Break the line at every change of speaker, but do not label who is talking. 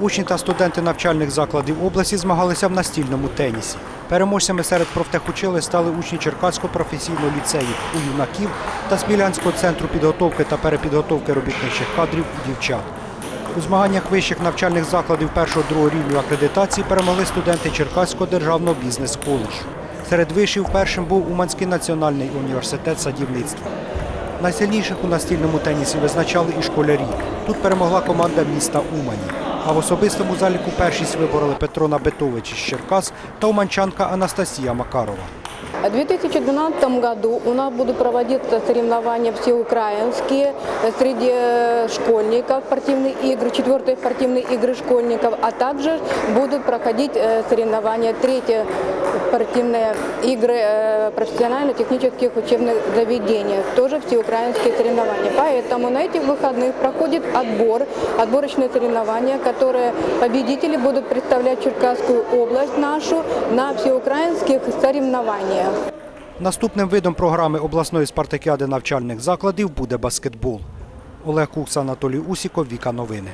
Учні та студенти навчальних закладів області змагалися в настільному тенісі. Переможцями серед профтехучили стали учні Черкаського професійного ліцею у юнаків та Смілянського центру підготовки та перепідготовки робітничих кадрів у дівчат. У змаганнях вищих навчальних закладів першого-другого рівню акредитації перемогли студенти Черкаського державного бізнес-коледжу. Серед вишів першим був Уманський національний університет садівництва. Найсильніших у настільному тенісі визначали і школярі. Тут перемогла команда міста Умані. А в особистому заліку першість вибороли Петро Набитович із Черкас та уманчанка Анастасія Макарова.
В 2012 году у нас будут проводиться соревнования всеукраинские э, среди э, школьников, спортивные игры, четвертые спортивные игры школьников, а также будут проходить э, соревнования, третьи спортивные игры э, профессионально-технических учебных заведений, тоже всеукраинские соревнования. Поэтому на этих выходных проходит отбор, отборочные соревнования, которые победители будут представлять Черкасскую область нашу на всеукраинских соревнованиях.
Наступним видом програми обласної спартакіади навчальних закладів буде баскетбол. Олег Кукс, Анатолій Усіков, Віка Новини.